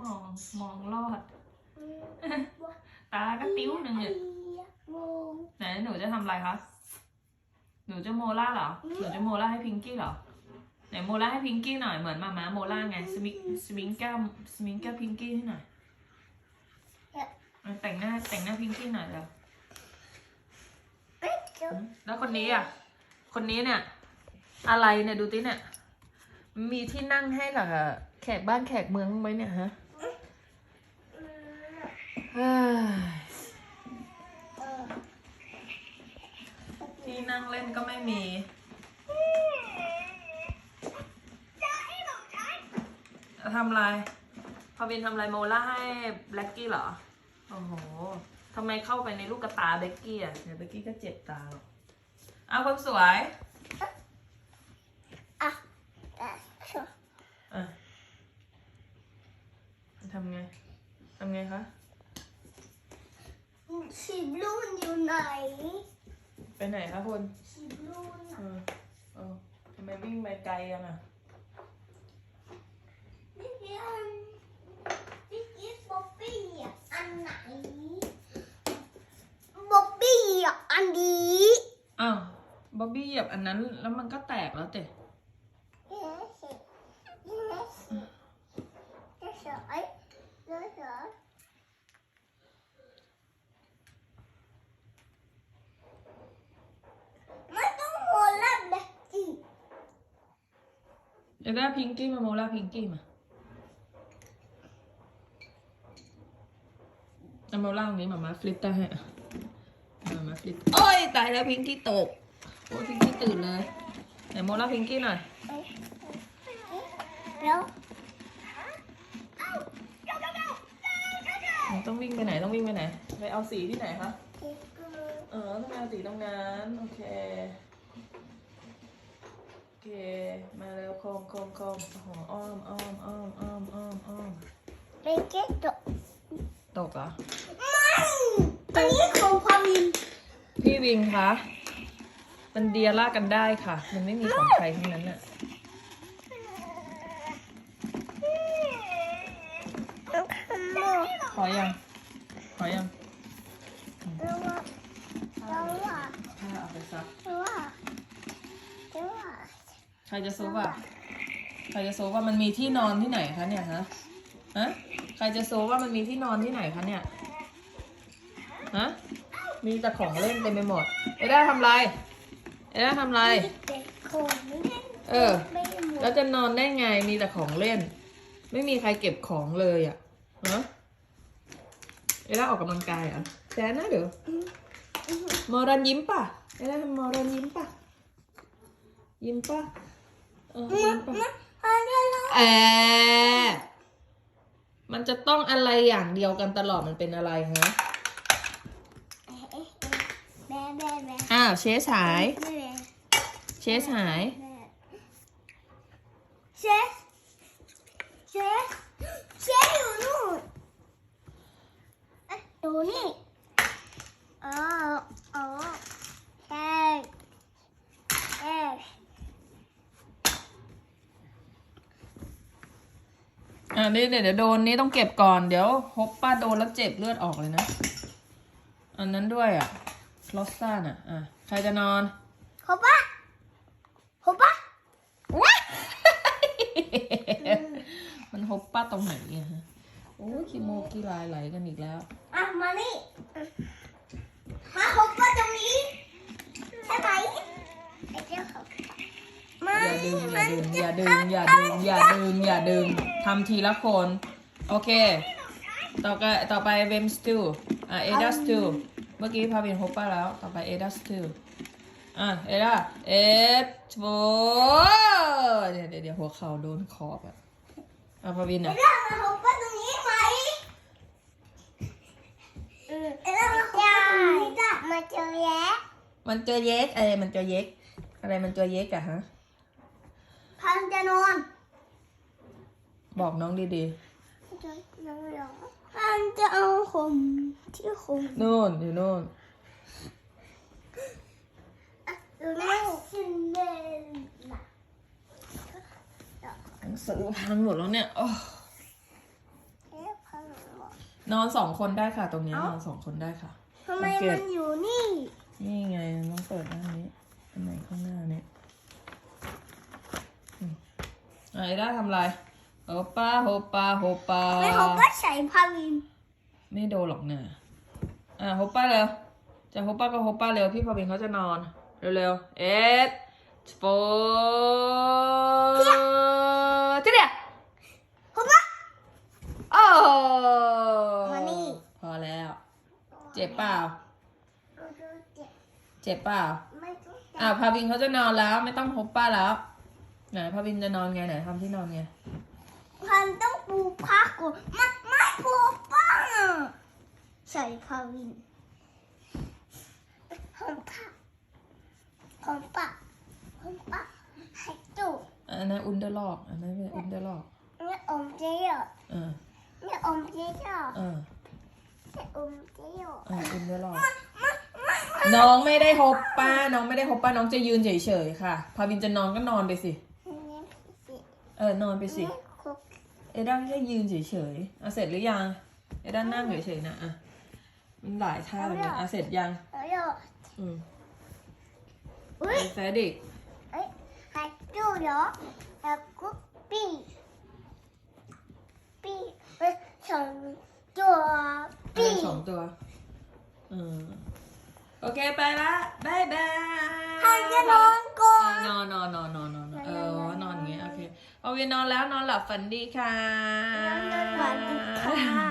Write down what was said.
มองมองลอด ตาก็ติ้วหนึ่งเนี่ยงงไหนหนูจะทำอะไรคะหนูจะโมล่าเหรอหนูจะโมล่าให้พิงกี้เหรอไหนโมล่าให้พิงกี้หน่อยเหมือนมาม้าโมล่าไงสมิงสมิงแก้มสมิงแก้มพิงกี้ให้หน่อยเอาแต่งหน้าแต่งหน้าพิงกี้หน่อยเดี๋ยวเอ๊ะเดี๋ยวแล้วคนนี้อะ คนนี้เนี่ย อะไรเนี่ยดูติเนี่ย มีที่นั่งให้กับแขกบ้านแขกเมืองไหมเนี่ยฮะที่นั่งเล่นก็ไม่มีทำไรพาวินทำไรโมล่าให้แบล็กกี้เหรอ โอ้โหทำไมเข้าไปในลูกกระตาแบล็กกี้อะ เดี๋ยวแบล็กกี้ก็เจ็บตาหรอกเอาคนสวย อะอะชัวร์ อะ ทำไง ทำไงคะสีบลูนอยู่ไหนไปไหนคะคุณสีบลูนเออเออทำไมวิ่งไปไกลยังอะนี่เดียวนี่กิ๊บ๊อบบี้อะอันไหนบ๊อบบี้อะอันนี้อ้าวบ๊อบบี้เหยียบอันนั้นแล้วมันก็แตกแล้วเตะ เดี๋ยวได้พิงกี้มาโมล่าพิงกี้มาเอาโมล่าตรงนี้มามาฟลิปได้ให้อะมามาฟลิปโอ้ยตายแล้วพิงกี้ตกโอ้ยพิงกี้ตื่นเลยไหนโมล่าพิงกี้หน่อยแล้วต้องวิ่งไปไหนต้องวิ่งไปไหนไปเอาสีที่ไหนคะเออต้องไปเอาสีตรงนั้นโอเคโอ เค มาเร็วโคมโคมโคมโอ้โหอ้อมอ้อมอ้อมอ้อมอ้อมอ้อมเป็นเก๊กตกตกเหรออันนี้ของพาวินพี่วิงคะมันเดียร่ากันได้ค่ะ มันไม่มีของใครทั้งนั้นน่ะขอยังขอยังแล้วว่าแล้วว่าถ้าเอาไปซัก แล้วว่าแล้วว่า ใครจะซูบอะใครจะซูว่ามันมีที่นอนที่ไหนคะเนี่ยฮะฮะใครจะซูว่ามันมีที่นอนที่ไหนคะเนี่ยฮะมีแต่ของเล่นเต็มไปหมดเอด้าทำไรเอด้าทำไรเด็กคนไม่ได้เออไม่หมแล้ดวจะนอนได้ไงมีแต่ของเล่น ไม่มีใครเก็บของเลยอะฮะเอด้าออกกำลังกายเหรอะแจ๊นะเดี๋ยวมอรันยิ้มป่ะเอด้าทำมอรันยิ้มป่ะยิ้มป่ะ เออยิ้มป่ะอะไรล่ะแอบมันจะต้องอะไรอย่างเดียวกันตลอดมันเป็นอะไรฮะแม่แม่แม่อ้าวเชสหายแม่เชสหายแม่เชฟเชฟเชฟอยู่นู่นเอ๊ะอยู่นี่อ๋ออ๋อใช่ใช่ อ่า นี่เดี๋ยวเดี๋ยวโดนนี้ต้องเก็บก่อนเดี๋ยวฮบป้าโดนแล้วเจ็บเลือดออกเลยนะ อันนั้นด้วยอะลอสซ่าน่ะอะใครจะนอนเขาปะเขาปะมันฮบป้าตรงไหนเนี่ยฮะโอ้ยขี้โมกขี้ลายไหลกันอีกแล้ว อะ มานี่มาเขาปะตรงนี้ใช่ไหมไอ้เจ้าเขามา อย่า ดึงอย่าดึง อย่าดึง อย่าดึง อย่าดึง อย่าดึงทำทีละคน โอเค ต่อไปต่อไปเวมสตูอะเอดัสตูเมื่อกี้พาเป็นฮบป้าแล้ว ต่อไปเอดัสตูอะเอดาเอดโบเดี๋ยวเดี๋ยวเดี๋ยวหัวเข่าโดนขอบอะอะพาวินอะ เรื่องมาเขาปะตรงนี้ไหมเออเรื่องมาเขาปะตรงนี้จ้ะมาเจอแย้ มันเจอเย็กอะไรมันเจอเย็กอะไรมันเจอเย็กอะฮะ พันจะนอนบอกน้องดีจะนอนเหรอพันจะเอาผมที่ผมๆนู่นอยู่นู่นหรือไม่ซินเดอเรลล่าหนังสือพังหมดแล้วเนี่ยโอ้นอนสองคนได้ค่ะ ตรงเนี้ยเอ้า นอนสองคนได้ค่ะ ทำไมโอเคมันอยู่นี่ นี่ไงต้องเปิดด้านนี้อันไหนข้างหน้าเนี่ยอืมอะ ไอ้ด้าทำอะไรโฮป้าโฮป้าโฮป้าไม่เขาก็ใส่พาวิน ไม่โดนหรอกเนี่ยอะโฮป้าเร็วจะโฮป้าก็โฮป้าเร็วพี่พอบินเขาจะนอน เร็วๆเอ็ดโฟที่เดียเขาก็โอ้มานี่พอแล้ว เจ็บเปล่า เจ็บเปล่า ไม่ต้องอะพาวินเขาจะนอนแล้ว ไม่ต้องโฮป้าแล้ว ไหนพาวินจะนอนไงไหนทำที่นอนไงพันต้องปูพักก่อนไม่ไม่ปูป้าใส่พาวินหอมปะหอมปะหอมปะให้ดูอันนั้นอุนเดอร์ลอกอันนั้นเป็นอุนเดอร์ลอกนี่อมเจียวเออนี่อมเจียวเออนี่อมเจียวเอออุนเดอร์ลอกไม่ไม่ไม่น้องไม่ได้ฮบป้า น้องไม่ได้ฮบป้า น้องจะยืนเฉยๆค่ะ พาวินจะนอนก็นอนไปสินี่สิ เออนอนไปสินี่คุกเอด้าแค่ยืนเฉยๆอะเสร็จหรือยัง เอด้านั่งเฉยๆนะอะมันหลายท่าเลยนะอะเสร็จยังเอ้ยอืมอุ้ยแฟดิกเอ้ยให้ดูเหรอแล้วก็ปีปีเอ้ยสองตัวเอปีอสองตัวอืมโอเคไปละบายบายให้จะนอนก่ออะนนอนนอนนอนนอนนอนเออน โอเคนอนแล้วนอนหลับฝันดีค่ะนอนหลับฝันดีค่ะ